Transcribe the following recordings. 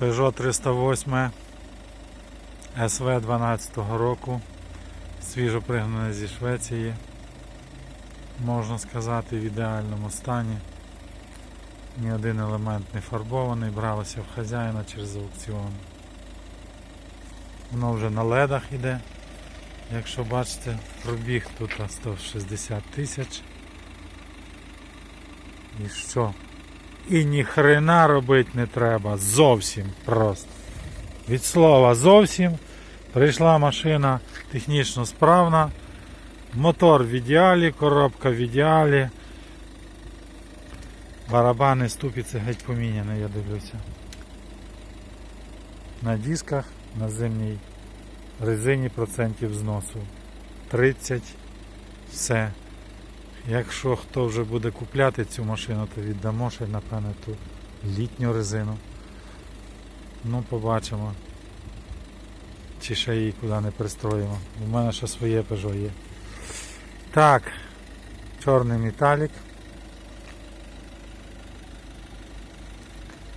Peugeot 308 SV 12 року. Свіжо пригнане зі Швеції. Можна сказати, в ідеальному стані. Ні один елемент не фарбований, бралося в хазяїна через аукціон. Воно вже на ледах йде. Якщо бачите, пробіг тут 160 тисяч. І що? І ні хрена робити не треба. Зовсім просто. Від слова зовсім. Прийшла машина технічно справна. Мотор в ідеалі, коробка в ідеалі. Барабани ступиці геть поміняні, я дивлюся. На дисках на зимній резині процентів зносу. 30. Все. Якщо хто вже буде купляти цю машину, то віддамо ще, напевне, ту літню резину. Ну, побачимо. Чи ще її куди не пристроїмо. У мене ще своє Peugeot є. Так, чорний металік.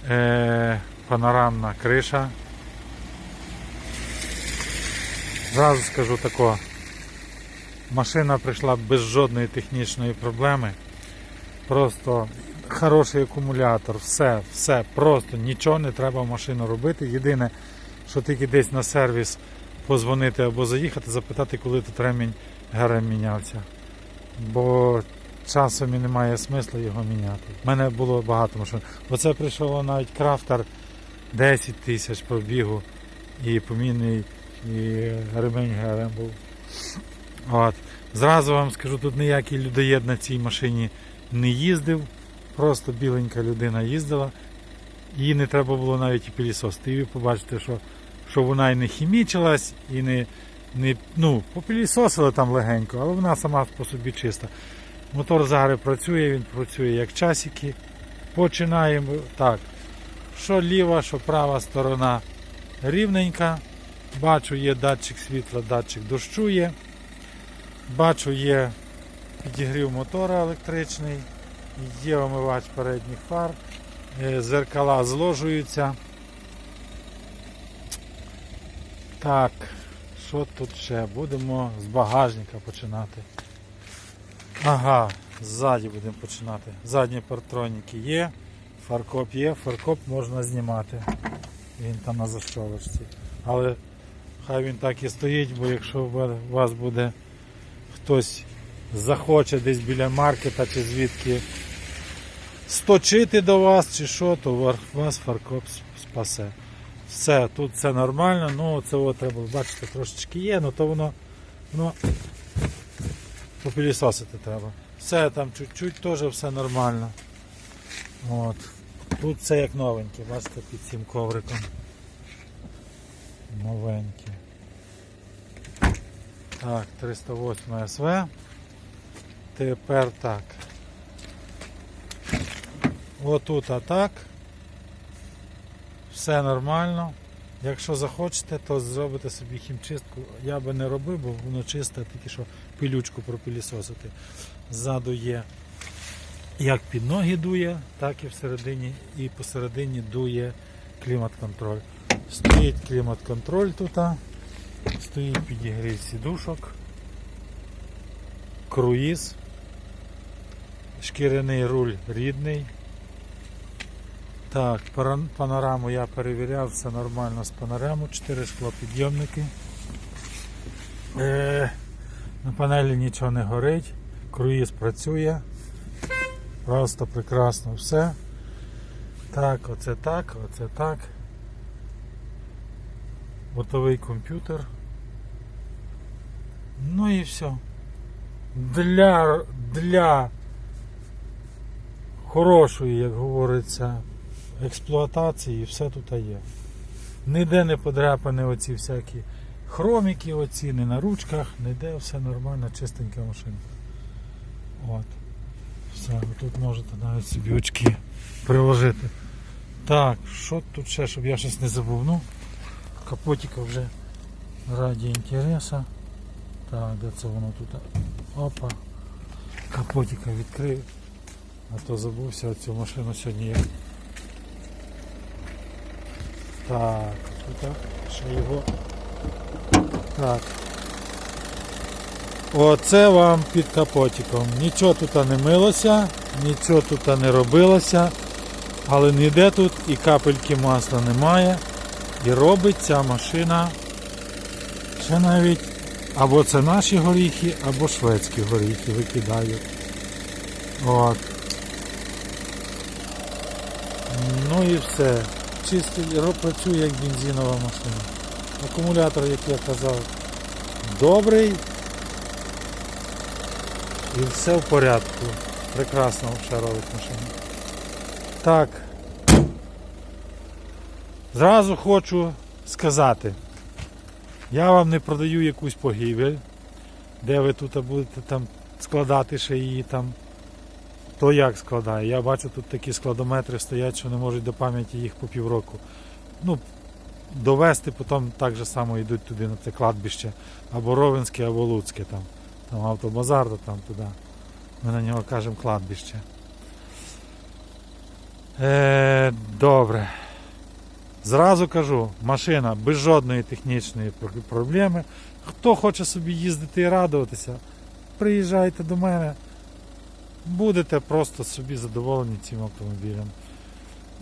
Е, панорамна криша. Зразу скажу тако. Машина прийшла без жодної технічної проблеми. Просто хороший акумулятор, все, все, просто нічого не треба в машину робити. Єдине, що тільки десь на сервіс позвонити або заїхати, запитати, коли тут ремінь ГРМ мінявся. Бо часом і немає смислу його міняти. У мене було багато машин. Оце прийшов навіть крафтер 10 тисяч пробігу і помінний, і ремень ГРМ був. От. Зразу вам скажу, тут ніякий людоєд на цій машині не їздив. Просто біленька людина їздила. Їй не треба було навіть і пилісосити. І ви побачите, що, що вона і не хімічилась, і не, не ну, попилісосила там легенько, але вона сама по собі чиста. Мотор зараз працює, він працює як часики. Починаємо так. Що ліва, що права сторона рівненька. Бачу, є датчик світла, датчик дощу є. Бачу, є підігрів мотора електричний, є омивач передніх фар, е, зеркала зложуються. Так, що тут ще? Будемо з багажника починати. Ага, ззаді будемо починати. Задні партроніки є, фаркоп є, фаркоп можна знімати. Він там на защолочці. Але хай він так і стоїть, бо якщо у вас буде хтось захоче десь біля маркета чи звідки сточити до вас чи що, то вас фаркоп спасе. Все, тут все нормально, ну це от треба, бачите, трошечки є, ну то воно, воно попілісосити треба. Все там чуть-чуть теж все нормально. От. Тут все як новеньке, бачите, під цим ковриком. Новеньке. Так, 308 СВ. Тепер так. Отут атак. Все нормально. Якщо захочете, то зробите собі хімчистку. Я би не робив, бо воно чисте, тільки що пилючку пропилісосити. Ззаду є як під ноги дує, так і всередині, і посередині дує клімат-контроль. Стоїть клімат-контроль тут. Стоїть підігрів сідушок, круїз, шкіряний руль рідний. Так, панораму я перевіряв, все нормально з панораму, 4 склопідйомники. Е, на панелі нічого не горить, круїз працює. Просто прекрасно все. Так, оце так, оце так. Бортовий комп'ютер. Ну і все. Для, для хорошої, як говориться, експлуатації все тут є. Ніде не подряпані оці всякі хроміки, оці, не на ручках, ніде все нормально, чистенька машина. От. Все, тут можете навіть собі очки приложити. Так, що тут ще, щоб я щось не забув? Ну, капотика вже раді інтереса. Так, де це воно тут? Опа. Капотика відкрив. А то забувся цю машину сьогодні я Так, тут ще його. Так. Оце вам під капотиком. Нічого тут не милося, нічого тут не робилося, але ніде тут і капельки масла немає. І робить ця машина ще навіть або це наші горіхи, або шведські горіхи викидають. От. Ну і все. Чистий працює як бензинова машина. Акумулятор, як я казав, добрий. І все в порядку. Прекрасно ще робить машина. Так. Зразу хочу сказати. Я вам не продаю якусь погибель, де ви тут будете там складати ще її там. То як складає? Я бачу, тут такі складометри стоять, що не можуть до пам'яті їх по півроку. Ну, довести потім так же само йдуть туди на це кладбище. Або Ровенське, або Луцьке там. Там автобазар, то там туди. Ми на нього кажемо кладбище. Е, добре. Зразу кажу, машина без жодної технічної проблеми. Хто хоче собі їздити і радуватися, приїжджайте до мене. Будете просто собі задоволені цим автомобілем.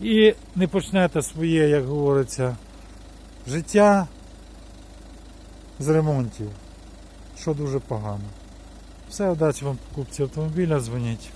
І не почнете своє, як говориться, життя з ремонтів, що дуже погано. Все, удачі вам покупці автомобіля, дзвоніть.